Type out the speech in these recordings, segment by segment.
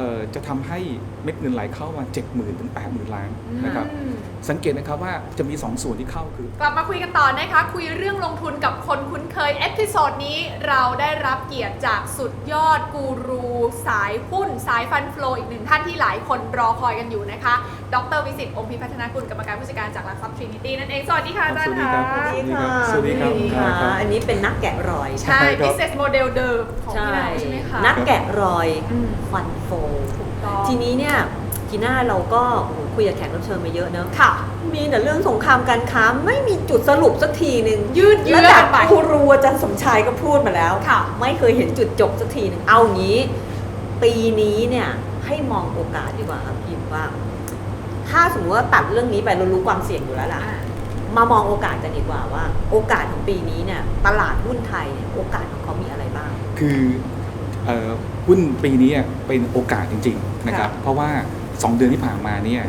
เอ่อจะทำให้เม็ดเงินไหลเข้ามา 70,000ถึง80,000 ล้านนะครับอืมสังเกตนะครับว่าจะมี 2 ส่วนที่เข้าคือ กลับมาคุยกันต่อนะคะ คุยเรื่องลงทุนกับคนคุ้นเคย เอพิโซดนี้เราได้รับเกียรติจากสุดยอดกูรู สายหุ้น สายฟันฟลออีกหนึ่งท่านที่หลายคนรอคอยกันอยู่นะคะ ดรวิสิตองค์พิพัฒนากุลกรรมการผู้จัดการจากหลักทรัพย์ทรินิตี้นั่นเองสวัสดีค่ะอาจารย์สวัสดีครับค่ะสวัสดีค่ะสวัสดีครับสวัสดีค่ะครับอันนี้เป็นนักแกะรอยใช่ใช่ครับ business model เดิมของใช่ที่เราใช่ไหม คะนักแกะรอยอืม ฟันโฟ ถูกต้องทีนี้เนี่ยทีหน้าเราก็โอ้โหคุยกับแขกรับเชิญมาเยอะเนอะค่ะ มีแต่เรื่องสงครามการค้าไม่มีจุดสรุปสักทีหนึ่งยืดเยื้อระดักับนไปครูรูอาจารย์สมชายก็พูดมาแล้ว ค่ะ ไม่เคยเห็นจุดจบสักทีหนึ่งเอางี้ ปีนี้เนี่ยให้มองโอกาสดีกว่าครับพิมพ์ว่า ถ้าสมมติว่าตัดเรื่องนี้ไปเรารู้ความเสี่ยงอยู่แล้วล่ะ อ่ามามองโอกาสกันดีกว่าว่า โอกาสของปีนี้เนี่ยตลาดหุ้นไทยเนี่ยโอกาสของเขามีอะไรบ้าง คือเอ่อ หุ้นปีนี้เป็นโอกาสจริงๆนะครับค่ะเพราะว่า 2 เดือนที่ผ่านมาเนี่ย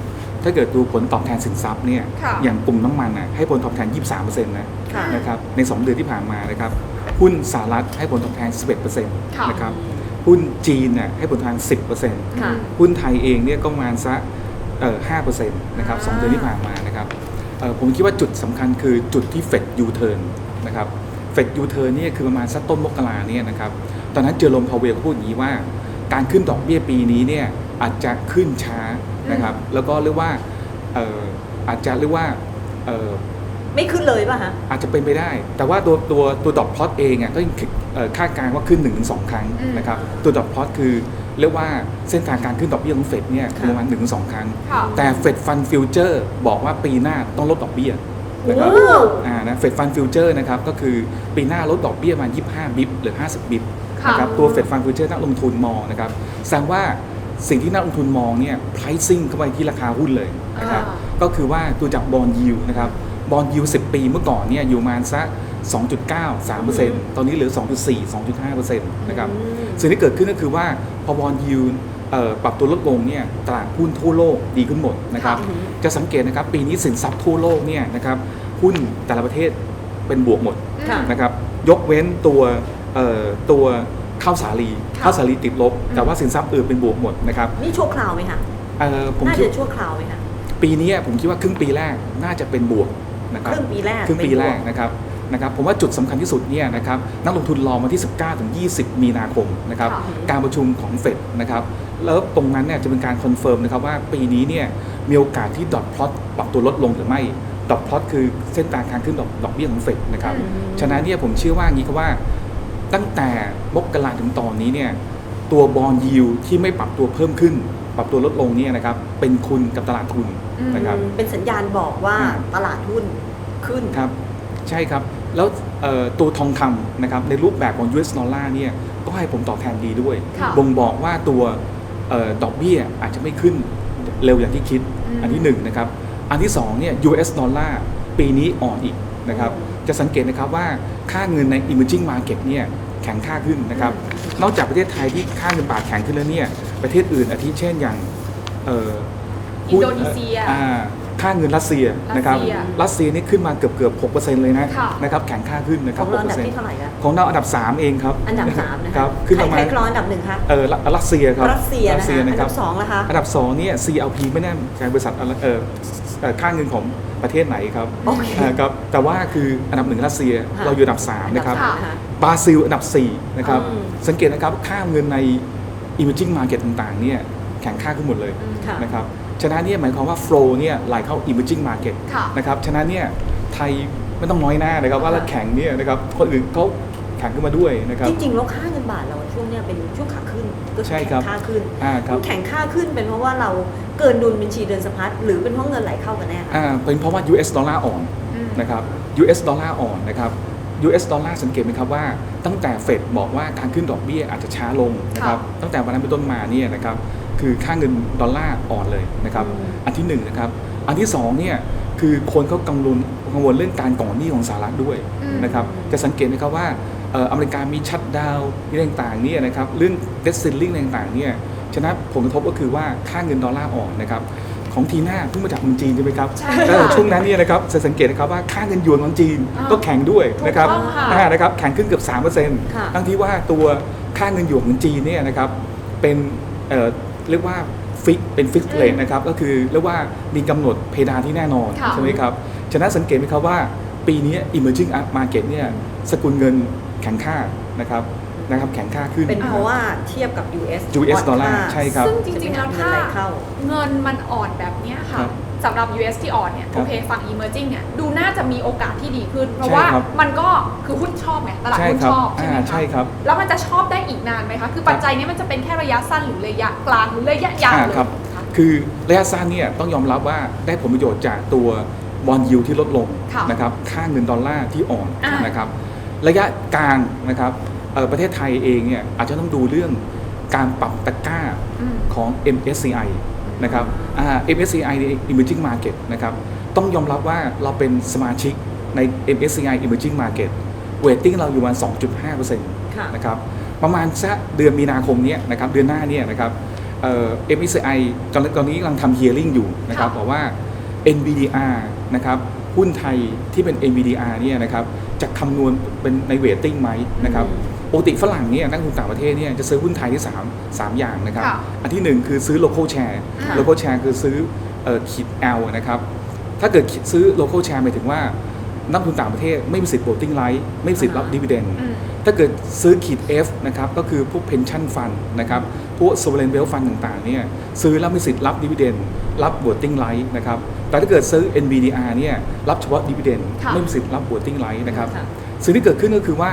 ถ้าเกิดดูผลตอบแทนสินทรัพย์เนี่ยค่ะอย่างกลุ่มน้ำมันน่ะให้ผลตอบแทน 23%นะค่ะนะครับใน 2 เดือนที่ผ่านมานะครับหุ้นสหรัฐให้ผลตอบแทน 11%ค่ะนะครับหุ้นจีนน่ะให้ผลตอบแทน 10%ค่ะหุ้นไทยเองเนี่ยก็ประมาณสักเอ่อ5%นะครับสองอ่าเดือนที่ผ่านมานะครับเอ่อผมคิดว่าจุดสำคัญคือจุดที่เฟดยูเทิร์นนะครับเฟดยูเทิร์นเนี่ยคือประมาณสักต้นมกราเนี่ยนะครับ ตอนนั้นเจอร์โรมพาวเวลก็พูดอย่างนี้ว่า การขึ้นดอกเบี้ยปีนี้เนี่ยอาจจะขึ้นช้านะครับ แล้วก็เรียกว่าเอ่ออาจจะเรียกว่าเอ่อไม่ขึ้นเลยป่ะฮะอาจจะเป็นไปได้ แต่ว่าตัวตัวตัวดอทพลอตเองอะก็ยังเอ่อคาดการณ์ว่าขึ้น1นถึงสครั้งอืมนะครับตัวดอทพลอตคือเรียกว่าเส้นทางการขึ้นดอกเบี้ยของเฟดเนี่ยคือค่ะประมาณ1นถึงสครั้งค่ะแต่เฟดฟันฟิวเจอร์บอกว่าปีหน้าต้องลดดอกเบี้ยนะครับโอ้อ่านะเฟดฟันฟิวเจอร์นะครับก็คือปีหน้าลดดอกเบี้ยมา 25 บิปหรือ 50 บิปค่ะ นะครับตัวเฟดฟันฟิวเจอร์นักลงทุนมองนะครับแสดงว่าสิ่งที่นักลงทุนมองเนี่ย pricing เข้าไปที่ราคาหุ้นเลยนะครับอ่าก็คือว่าตัวจากบอลยิวนะครับบอลยิว10 ปีเมื่อก่อนเนี่ยอยู่ประมาณสัก2.9 3%ตอนนี้เหลือ 2.4 2.5%นะครับอืมสิ่งที่เกิดขึ้นก็คือว่าพอบอลยิวปรับตัวลดลงเนี่ยตลาดหุ้นทั่วโลกดีขึ้นหมดนะครับค่ะจะสังเกตนะครับปีนี้สินทรัพย์ทั่วโลกเนี่ยนะครับหุ้นแต่ละประเทศเป็นบวกหมดค่ะนะครับยกเว้นตัวเอ่อตัว ข้าวสาลีค่ะข้าวสาลีติดลบ แต่ว่าสินทรัพย์อื่นเป็นบวกหมดนะครับนี่ชั่วคราวไหมคะเอ่อผมน่าคิดจะชั่วคราวไหมคะปีนี้ผมคิดว่าครึ่งปีแรกน่าจะเป็นบวกนะคครับรึ่งปีแรกครึ่งปีเป็นบวแรกนะครับนะครับผมว่าจุดสำคัญที่สุดเนี่ยนะครับนักลงทุนรอมาที่ 19ถึง20 มีนาคมนะครับค่ะการประชุมของเฟดนะครับแล้วตรงนั้นเนี่ยจะเป็นการคอนเฟิร์มนะครับว่าปีนี้เนี่ยมีโอกาสที่ดอทพลอตปรับตัวลดลงหรือไม่ดอทพลอตคือเส้นทางการขึ้นดอกดอกเบี้ยของเฟดนะครับอืมฉะนั้นเนี่ยผมเชื่อว่าอย่างนี้ครับว่า ตั้งแต่มกราถึงตอนนี้เนี่ยตัวบอลยิวที่ไม่ปรับตัวเพิ่มขึ้น ปรับตัวลดลงเนี่ยนะครับเป็นคุณกับตลาดทุนนะครับอืมเป็นสัญญาณบอกว่าอืมตลาดหุ้นขึ้นครับใช่ครับแล้วเอ่อตัวทองคำนะครับในรูปแบบของ US ดอลลาร์เนี่ยก็ให้ผมตอบแทนดีด้วยค่ะบ่งบอกว่าตัวเออดอกเบี้ยอาจจะไม่ขึ้นเร็วอย่างที่คิดอืมอันที่หนึ่งนะครับ อันที่สองเนี่ย US ดอลลาร์ปีนี้อ่อนอีกนะครับ จะสังเกตนะครับว่าค่าเงินใน emerging market เนี่ย แข็งค่าขึ้นนะครับ นอกจากประเทศไทยที่ค่าเงินบาทแข็งขึ้นแล้วเนี่ย ประเทศอื่นอาทิเช่นอย่างเอ่ออินโดนีเซียอ่าค่าเงินรัสเซียนะครับรัสเซียรัสเซียนี่ขึ้นมาเกือบเกือบหกเปอร์เซ็นต์เลยนะค่ะนะครับ แข็งค่าขึ้นนะคขรัอบงเราอันดับ6%ที่เท่าไหร่คะของเราอันดับ3เองครับ อันดับสามนะคคะรับ ขึ้นใครประมาใครณครองอันดับหนึ่งคะ เออ รัสเซียครับ รัสเซียนะรัสเซีคะยอันะนครัดับบสองละคะ อันดับ2เนี่ย CLP ไม่แน่ใจบริษัทอะไรเออเอ่อ ค่าเงินของประเทศไหนครับโอเคอ่าครับแต่ว่าคืออันดับหนึ่งรัสเซียค่ะเราอยู่อันดับ3นะครับอันดับสามนะคะบราซิลอันดับ4นะครับอืมสังเกตนะครับค่าเงินใน emerging market ต่างๆเนี่ยแข็งค่าขึ้นหมดเลยอืมค่ะนะครับฉะนั้นเนี่ยหมายความว่า flow เนี่ยไหลเข้า emerging market ค่ะนะครับฉะนั้นเนี่ยไทยไม่ต้องน้อยหน้านะครับว่าเราแข่งเนี่ยนะครับคนอื่นเขาแข่งขึ้นมาด้วยนะครับจริงๆแล้วค่าเงินบาทเราช่วงเนี้ยเป็นช่วงขาขึ้นก็ใช่แข็ครับงค่าขึ้นอ่าครับแข็งค่าขึ้นเป็นเพราะว่าเรา เกินดุลบัญชีเดินสะพัดหรือเป็นเพราะเงินไหลเข้ากันแน่คะอ่าเป็นเพราะว่า US ดอลลาร์อ่อนอืมนะครับ US ดอลลาร์อ่อนนะครับ US ดอลลาร์สังเกตไหมครับว่าตั้งแต่เฟดบอกว่าการขึ้นดอกเบี้ยอาจจะช้าลงนะครับตั้งแต่วันนั้นเป็นต้นมาเนี่ยนะครับคือค่าเงินดอลลาร์อ่อนเลยนะครับอืมอันที่หนึ่งนะครับอันที่สองเนี่ยคือคนเขากังวลกังวลเรื่องการก่อหนี้ของสหรัฐด้วยอืมนะครับจะสังเกตนะครับว่าเอ่ออเมริกามีชัดดาวน์มีอะไรต่างๆเนี่ยนะครับเรื่องเดซซิลลิงต่างๆเนี่ย ฉะนั้นผลกระทบก็คือว่าค่าเงินดอลลาร์อ่อนนะครับของทีน่าเพิ่งมาจากเมืองจีนใช่ไหมครับใช่เออค่ะช่วงนั้นเนี่ยนะครับจะสังเกตนะครับว่าค่าเงินหยวนของจีนอ่าก็แข็งด้วยนะครับถูกต้องค่ะอ่านะครับแข็งขึ้นเกือบ3%ค่ะทั้งที่ว่าตัวค่าเงินหยวนของจีนเนี่ยนะครับเป็นเอ่อเรียกว่าฟิกเป็นฟิกอืมเลทนะครับก็คือเรียกว่ามีกำหนดเพดานที่แน่นอนค่ะ ใช่ไหมครับฉะนั้นสังเกตไหมครับว่าปีนี้ emerging market เนี่ยสกุลเงินแข็งค่านะครับ นะครับแข็งค่าขึ้น เป็นเพราะว่าเทียบกับ US US ดอลลาร์ค่ใช่ครับ ซึ่งจริงๆแล้วถ้าเงินไหลเข้าเงินมันอ่อนแบบเนี้ยคค่ะรับสำหรับ US ที่อ่อนเนี่ยครับโอเคฝั่ง emerging เนี่ยดูน่าจะมีโอกาสที่ดีขึ้น เพราะใช่ว่าครับมันก็คือหุ้นชอบไงตลาดใช่หุ้นครับชอบใช่ไหมอ่าคะใช่ครับ แล้วมันจะชอบได้อีกนานไหมคะ คือปัจจัยนี้มันจะเป็นแค่ระยะสั้นหรือระยะกลางหรือระยะยาวอ่าเลยครับคะคือระยะสั้นเนี่ยต้องยอมรับว่าได้ผลประโยชน์จากตัวบอลยูที่ลดลงค่ะนะครับค่าเงินดอลลาร์ที่อ่อนอ่านนะครับระยะกลางนะครับเอ่อ ประเทศไทยเองเนี่ยอาจจะต้องดูเรื่องการปรับตะกร้าอืมของ MSCI นะครับอ่า MSCI ใน Emerging Market นะครับต้องยอมรับว่าเราเป็นสมาชิกใน MSCI Emerging Market เวทติ้งเราอยู่ประมาณ 2.5%ค่ะนะครับประมาณสักเดือนมีนาคมเนี้ยนะครับเดือนหน้าเนี่ยนะครับเอ่อ MSCI ตอนตอนนี้กำลังทำ hearing อยู่นะครับค่ะบอกว่า NVDR นะครับหุ้นไทยที่เป็น NVDR เนี่ยนะครับจะคำนวณเป็นในเวทติ้งไหมนะครับอืม ปกติฝรั่งเนี่ยนักลงทุนต่างประเทศเนี่ยจะซื้อหุ้นไทยที่3 3อย่างนะครับ ค่ะอันที่1คือซื้อ local share ค่ะ local share คือซื้อเอ่อขีด L นะครับ ถ้าเกิดซื้อ local share หมายถึงว่า นักลงทุนต่างประเทศไม่มีสิทธิ์ voting right ไม่มีสิทธิ์รับอ่าฮะ dividend อืม ถ้าเกิดซื้อขีด F นะครับก็คือพวก pension fund นะครับพวก sovereign wealth fund ต่างๆเนี่ยซื้อแล้วมีสิทธิ์รับ dividend รับ voting right นะครับแต่ถ้าเกิดซื้อ NVDR เนี่ยรับเฉพาะ dividend ค่ะ ไม่มีสิทธิ์รับ voting right นะครับ ค่ะ สิ่งที่เกิดขึ้นก็คือว่า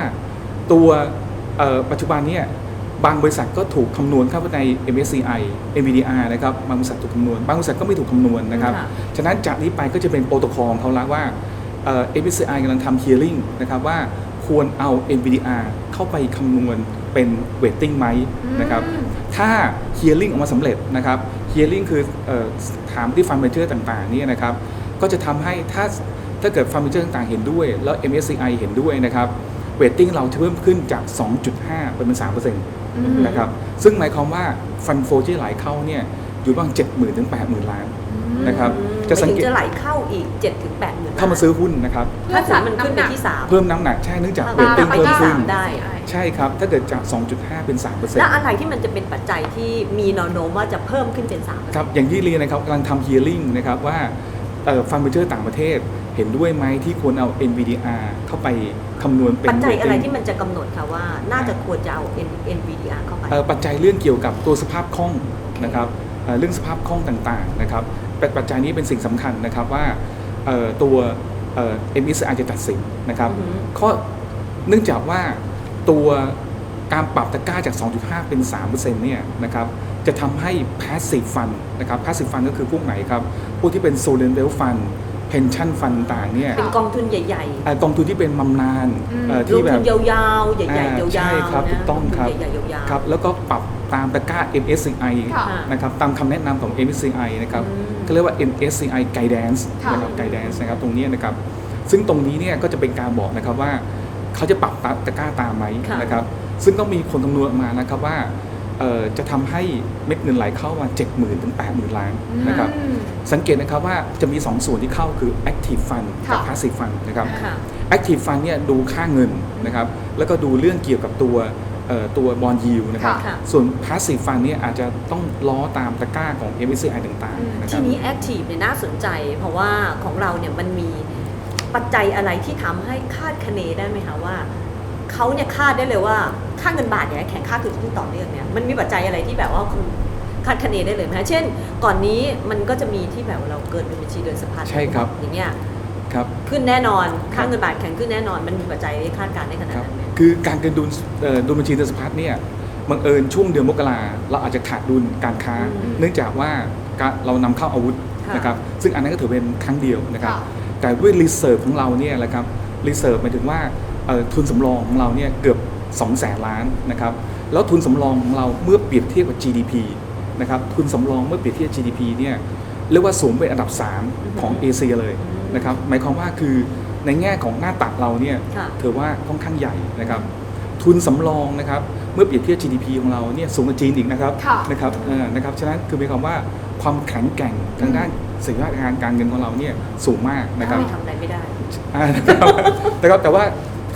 ตัวเอ่อ ปัจจุบันเนี่ยบางบริษัทก็ถูกคำนวณเข้าไปใน MSCI NVDR นะครับบางบริษัทถูกคำนวณ บางบริษัทก็ไม่ถูกคำนวณนะครับค่ะฉะนั้นจากนี้ไปก็จะเป็นโปรโตคอลของเขาละว่าเอ่อ MSCI กำลังทำ hearing นะครับว่าควรเอา NVDR เข้าไปคำนวณเป็น weighting ไหมนะครับอืมถ้า hearing ออกมาสำเร็จนะครับ hearing คือเออถามที่ fund manager ต่างๆเนี่ยนะครับ ก็จะทำให้ถ้าถ้าเกิด fund manager ต่างๆเห็นด้วย แล้ว MSCI เห็นด้วยนะครับ weighting เราจะเพิ่มขึ้นจาก 2.5 เป็น3%นอืมะครับ ซึ่งหมายความว่า fund flow ที่ไหลเข้าเนี่ยอยู่ประมาณ70,000ถึง80,000 ล้านนะครับอืมจะสังไม่เกถึตจะไหลเข้าอีก7ถึง8หมื่นเข้ามาซื้อหุ้นนะครับถ้าสมมติมันขึ้นไปที่สามเพิ่มน้ำหนักใช่เนื่องจากอ่า weighting ไปเพิ่มที่ขึ้นสามได้ใช่ครับ ถ้าเกิดจาก 2.5 เป็น 3%แล้วอะไรที่มันจะเป็นปัจจัยที่มีแนวโน้มว่าจะเพิ่มขึ้นเป็น3ครับอย่างที่เรียนนะครับกำลังทำ hearing นะครับว่าฟันเฟอร์ต่างประเทศ เห็นด้วยไหมที่ควรเอา NVDR เข้าไปคำนวณเป็นปัจจัยอะไร weighting ที่มันจะกำหนดค่ะว่า น่าจะควรจะเอา N- NVDR เข้าไป เอ่อปัจจัยเรื่องเกี่ยวกับตัวสภาพคล่องนะครับเอ่อเรื่องสภาพคล่องต่างๆนะครับปัจปัจจัยนี้เป็นสิ่งสำคัญนะครับว่าเอ่อตัวเอ่อ MSCI จะตัดสินนะครับอือฮึข้อเนื่องจากว่าตัวการปรับตะกร้าจาก 2.5 เป็น 3%เนี่ยนะครับจะทำให้ passive fund นะครับ passive fund ก็คือพวกไหนครับ พวกที่เป็น sovereign wealth fund pension fund ต่างๆเนี่ยเป็นกองทุนใหญ่เอ่อกองทุนที่เป็นบำนาญอืมเอ่อๆลที่งแบทุบนยาวๆ ใหญ่ๆอ่ายาวๆใช่ครับนะถูกต้องครับลงทุนใหญ่ๆยาวๆครับแล้วก็ปรับตามตะกร้า MSCI ค่ะนะครับตามคำแนะนำของ MSCI นะครับอืมก็เรียกว่า MSCI Guidance ค่ะนะครับ Guidance นะครับตรงนี้นะครับซึ่งตรงนี้เนี่ยก็จะเป็นการบอกนะครับว่าเขาจะปรับตะกร้าตามไหมค่ะนะครับซึ่งก็มีคนคำนวณออกมานะครับว่าเอ่อ จะทำให้เม็ดเงินไหลเข้ามา 70,000ถึง80,000ล้านนะครับอืมสังเกตนะครับว่าจะมี 2 ส่วนที่เข้าคือ Active Fund กับค่ะ Passive Fund นะครับค่ะ Active Fund เนี่ยดูค่าเงินนะครับแล้วก็ดูเรื่องเกี่ยวกับตัวเอ่อตัวบอลยิวนะครับค่ะส่วน Passive Fund เนี่ยอาจจะต้องล้อตามตะกร้าของ MSCI ต่างๆนะคทีรับนี้ Active เนี่ยน่าสนใจ เพราะว่าของเราเนี่ยมันมีปัจจัยอะไรที่ทำให้คาดคะเนได้ไหมคะว่า เขาเนี่ยคาดได้เลยว่าค่าเงินบาทเนี่ยแข็งค่าขึ้นขึ้นต่อเนื่องเนี่ยมันมีปัจจัยอะไรที่แบบว่าคุณคาดคะเนได้เลยไหมคะเช่น ก่อนนี้มันก็จะมีที่แบบเราเกินเป็นบัญชีเดินสะพัดใช่ครับ อย่างเงี้ยครับ ขึ้นแน่นอนค่าเงินบาทแข็งขึ้นแน่นอน มันมีปัจจัยที่คาดการณ์ได้ขนาดครับนั้นไหม คือการเกินดุลเอ่อดุลบัญชีเดินสะพัดเนี่ยบังเอิญช่วงเดือนมกราเราอาจจะขาดดุลการค้า อืมเนื่องจากว่าการเรานำเข้าอาวุธค่ะนะครับซึ่งอันนั้นก็ถือเป็นครั้งเดียวนะครับ ค่ะ แต่ด้วยรีเซิร์ฟของเราเนี่ยแหละครับรีเซิร์ฟหมายถึงว่าเอ่อ ทุนสำรองของเราเนี่ยเกือบ2 0 0แสนล้านนะครับแล้วทุนสำรองของเราเมื่อเปรียบเทียบกับ GDP นะครับทุนสำรองเมื่อเปรียบเทียบ GDP เนี่ยเรียกว่าสูงเป็นอันดับ 3 ของเอเชียเลยอืมนะครับหมายความว่าคือในแง่ของหน้าตักเราเนี่ยค่ะถือว่าค่อนข้างใหญ่นะครับทุนสำรองนะครับเมื่อเปรียบเทียบ GDP ของเราเนี่ยสูงกว่าจีนอีกนะครับค่ะนะครับเออนะครับฉะนั้นคือหมายความว่าความแข็งแกร่งทางด้านเศรษฐกิจการการเงินของเราเนี่ยสูงมากนะครับไม่ทำอะไรไม่ได้อ่านะครับแต่ก็แต่ว่า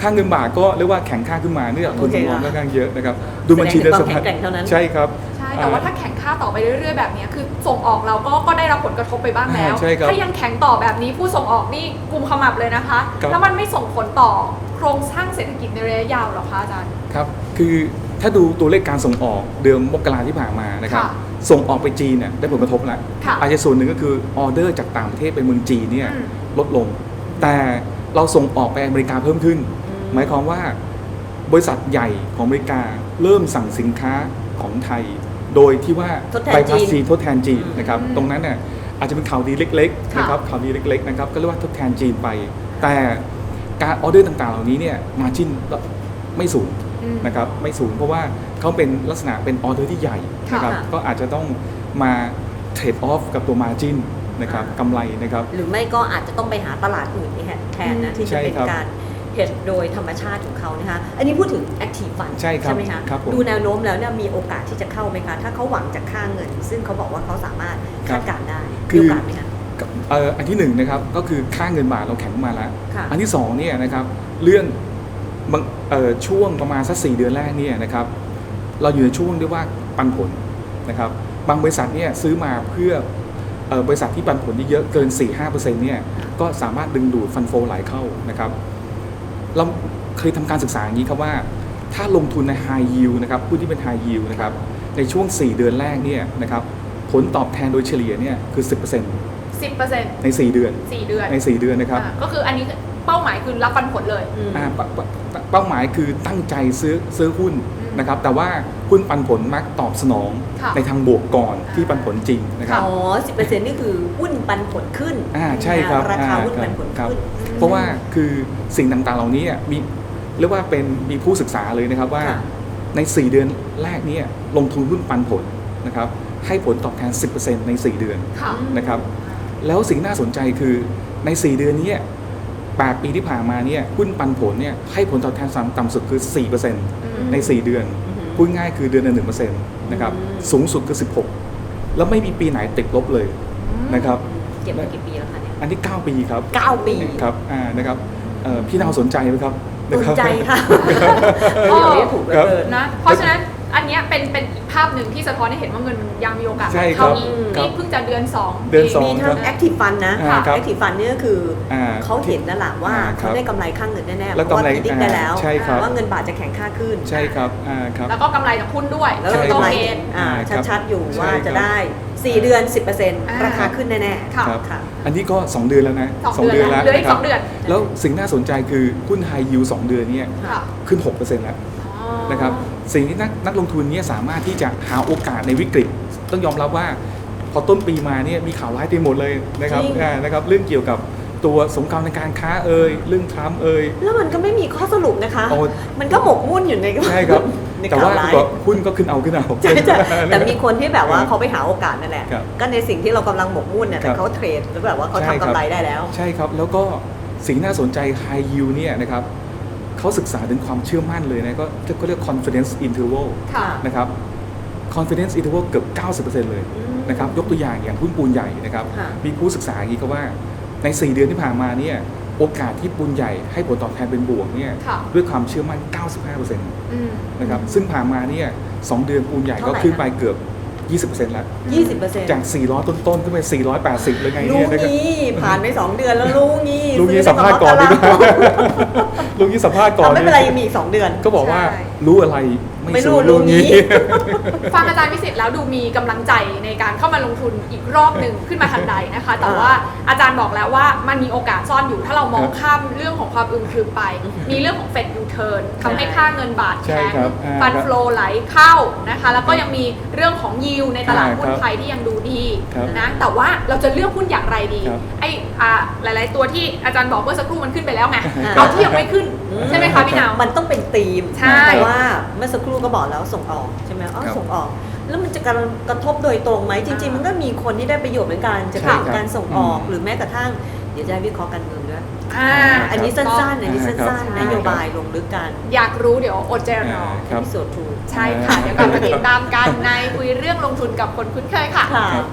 ค่าเงินบาทก็เรียกว่าแข็งค่าขึ้นมาเนื่องจากทุนโอเคสำรองค่ะค่อนข้างเยอะนะครับดูบัญชีเดินสะพัดแสดงถึงความแข็งแกร่งเท่านั้นใช่ครับใช่แต่ว่าถ้าแข่งค่าต่อไปเรื่อยๆแบบเนี้ยคือส่งออกเราก็ก็ได้รับผลกระทบไปบ้างแล้วอ่าใช่ครับถ้ายังแข็งต่อแบบนี้ผู้ส่งออกนี่กุมขมับเลยนะคะครับแล้วมันไม่ส่งผลต่อโครงสร้างเศรษฐกิจในระยะยาวหรอคะอาจารย์ครับคือถ้าดูตัวเลขการส่งออกเดือนมกราที่ผ่านมานะครับค่ะส่งออกไปจีนเนี่ยได้ผลกระทบแล้วค่ะอาจจะส่วนหนึ่งก็คือออเดอร์จากต่างประเทศไปเมืองจีนเนี่ยอืมลดลง แต่เราส่งออกไปอเมริกาเพิ่มขึ้น หมายความว่าบริษัทใหญ่ของอเมริกาเริ่มสั่งสินค้าของไทย โดยที่ว่าทดแทนไปพาจีนซีทดแทนจีนอืมนะครับอืมตรงนั้นเนี่ยอาจจะเป็นข่าวดีเล็กๆค่ะนะครับข่าวดีเล็กๆนะครับก็เรียกว่าทดแทนจีนไป แต่การออเดอร์ต่างๆ เหล่านี้เนี่ยมาจินไม่สูงอืมนะครับไม่สูงเพราะว่าเขาเป็นลักษณะเป็นออเดอร์ที่ใหญ่นะครับค่ะก็อาจจะต้องมาเทรดออฟกับตัวมาจินนะครับกำไรนะครับหรือไม่ก็อาจจะต้องไปหาตลาดอื่นที่แทนนะที่จะใช่เป็นครับการ เหตุโดยธรรมชาติของเขานะคะ อันนี้พูดถึง active fund ใช่ครับไหมคะครับผม ดูแนวโน้มแล้วเนี่ยมีโอกาสที่จะเข้าไหมคะ ถ้าเขาหวังจากค่าเงิน ซึ่งเขาบอกว่าเขาสามารถคาดการณ์ได้คืมีอโอกาสไหมคะเอ่ออันที่หนึ่งนะครับก็คือค่าเงินบาทเราแข็งมาแล้ว ค่ะอันที่สองเนี่ยนะครับเรื่องบางเอ่อช่วงประมาณสักสี่เดือนแรกเนี่ยนะครับเราอยู่ในช่วงเรียกว่าปันผลนะครับบางบริษัทเนี่ยซื้อมาเพื่อเอ่อบริษัทที่ปันผลเยอะๆเกิน 4-5%เนี่ยก็สามารถดึงดูดฟันโฟไหลเข้านะครับ เราเคยทำการศึกษาอย่างนี้ครับว่า ถ้าลงทุนใน High Yield นะครับผู้ที่เป็น High Yield นะครับในช่วง 4 เดือนแรกเนี่ยนะครับผลตอบแทนโดยเฉลี่ยเนี่ยคือ 10%สิบเปอร์เซ็นต์ใน 4 เดือนสี่เดือนใน 4 เดือนนะครับอ่าก็คืออันนี้เป้าหมายคือรับฟันผลเลยอืมอ่าเป้าเป้าเป้าหมายคือตั้งใจซื้อซื้อหุ้นอืม นะครับแต่ว่าหุ้นปันผลมักตอบสนองค่ะ ในทางบวกก่อนที่ปันผลจริงนะครับ อ๋อสิบเปอร์เซ็นต์นี่คือหุ้นปันผลขึ้นอ่าใช่ครับราคาอ่หุ้นปันผลครับ ขึ้น เพราะว่าคือสิ่งต่างๆ เหล่านี้อะมีเรียกว่าเป็นมีผู้ศึกษาเลยนะครับว่าค่ะใน 4 เดือนแรกเนี้ลงทุนหุ้นปันผลนะครับให้ผลตอบแทน 10%ใน 4 เดือนค่ะ นะครับแล้วสิ่งน่าสนใจคือใน 4 เดือนนี้ 8 ปีที่ผ่านมาเนี่ยหุ้นปันผลเนี่ยให้ผลตอบแทนต่ำสุดคือ 4%ใน 4 เดือนอือฮึพูดง่ายคือเดือนละหนึ่งเปอร์เซ็นต์นะครับอืมสูงสุดคือ 16 แล้วไม่มีปีไหนติดลบเลยนะครับเก็บมากี่ปีแล้วคะเนี่ยอันที่ 9 ปีครับเก้าปีครับอ่านะครับเอ่อพี่ดาวสนใจไหมครับสนใจค่ะโอ้เดี๋ยวนี้ถูกเหลือเกินนะเพราะฉะนั้นอั นเนี้ยเป็นเป็นอีกภาพหนึ่งที่สะท้อนให้เห็นว่าเงินยังมีโอกาสใช่ครัเข้าบอีกครับ นี่เพิ่งจะเดือนสองเดือนสองมีทั้ง active fund นะ อ่าครับ active fund เนี่ยก็คืออาเขาเห็นแล้วล่ะว่าอ่าครับเขาได้กำไรข้างเงินแน่ๆเพแล้วราะว่ากำไรพิจิตได้แล้ว อ่าใช่ครับ ว่าเงินบาทจะแข็งค่าขึ้น ใช่ครับอ่าครับ แล้วก็กำไรจากหุ้นด้วยแล้วใช่เราตักำวไรเองอ่าครับชัดๆอยู่ใช่ว่าครับ จะได้ 4 เดือนอ่า10%ราคาขึ้นแน่ๆค่ะครับ ค่ะ อันนี้ก็ 2 เดือนแล้วนะสองเดือนแล้วเหลืออีกนะคสรัองเดือนแล้วสิ่งน่าสนใจคือหุ้นไฮยูสองเดือนเนี่ยค่ะขึ้น 6%แล้วอ๋อนะครับ สิ่งที่นักนักลงทุนเนี่ยสามารถที่จะหาโอกาสในวิกฤต ต้องยอมรับว่าพอต้นปีมาเนี่ยมีข่าวร้ายเต็มหมดเลยนะครับจริง อ่านะครับเรื่องเกี่ยวกับตัวสงครามในการค้าเอ่ยเรื่องทรัมป์เอ่ย แล้วมันก็ไม่มีข้อสรุปนะคะเอามันก็หมกมุ่นอยู่ในใช่ครับ ในแต่ข่าวว่าร้าย ก็หุ้นก็ขึ้นเอาขึ้นเอา ใช่ใช่แต่มีคนที่แบบว่าเขาไปหาโอกาสนั่นแหละ ครับก็ในสิ่งที่เรากำลังหมกมุ่นเนี่ยครัแต่บเขาเทรดหรือแบบว่าเขาใช่ครับทำกำไรได้แล้ว ใช่ครับ แล้วก็สิ่งน่าสนใจ High Yield เนี่ยนะครับ เขาศึกษาถึงความเชื่อมั่นเลยนะก็ก็เรียก confidence interval ค่ะ นะครับ confidence interval เกือบ 90%เลยอืมนะครับยกตัวอย่างอย่างหุ้นปูนใหญ่นะครับค่ะ มีผู้ศึกษาอย่างนี้ครับว่าใน 4 เดือนที่ผ่านมาเนี่ยโอกาสที่ปูนใหญ่ให้ผลตอบแทนเป็นบวกเนี่ยค่ะ ด้วยความเชื่อมั่น 95%นอืมะครับซึ่งผ่านมาเนี่ยสองเดือนปูนใหญ่ก็เท่าไหร่ขึ้นนะไปเกือบ 20%แล้วยี่สิบเปอร์เซ็นต์จาก 400 ต้นๆขึ้นไป480เลยไงลูเนี่ยกนะครับนี้ผ่านไปสองเดือนแล้วลูกนี้ลุงยี่ซื้สัมภาษณ์ก่อนดีกว่าตั้งแต่มกราลุงยี่สัมภาษณ์ก่อนเอาไม่เป็นไรยังมีอีกสองเดือน ก็บอกว่าใช่รู้อะไรไม่ไม่รู้รู้รู้ลุงนี้งี้ฟังอาจารย์วิสิทธิ์แล้วดูมีกำลังใจในการเข้ามาลงทุนอีกรอบหนึ่งขึ้นมาทันใดนะคะ แต่ว่าอาจารย์บอกแล้วว่ามันมีโอกาสซ่อนอยู่ถ้าเรามองครับข้ามเรื่องของความอึมครึมไป มีเรื่องของเฟดยูเทิร์นทำให้ค่าเงินบาทใช่แข็งครับอ่าฟันครับฟลไหลเข้านะคะ แล้วก็ยังมีเรื่องของยิวในตลาดอ่าหุ้นครับไทยที่ยังดูดีครับนะแต่ว่าเราจะเลือกหุ้นอย่างไรดีครับไอ้อ่าหลาย ๆ ตัวที่อาจารย์บอกเมื่อสักครู่มันขึ้นไปแล้วไงอ่าเอาที่ยังไม่ขึ้นใช่ไหมคะพี่นาวมันต้องเป็นธีมใช่แต่ว่าเมื่อสักครู่ก็บอกแล้วส่งออกใช่ไหมอ๋อครับส่งออกแล้วมันจะกระกระทบโดยตรงไหมจริง ๆ มันก็มีคนที่ได้ประโยชน์เหมือนกันจะใช่เป็นครับการส่งออกอืมหรือแม้กระทั่งเดี๋ยวจะให้วิเคราะห์การเมืองด้วย อ่าอันนี้สั้นๆ อันนี้อ่าครับสั้นๆ นโยบายลงลึกกันอยากรู้เดี๋ยวอดใจรอ ครับ พิโซดทูใช่ค่ะ เดี๋ยวกลับมาติดตามกันในคุยเรื่องลงทุนกับคนคุ้นเคยค่ะ ค่ะ ครับ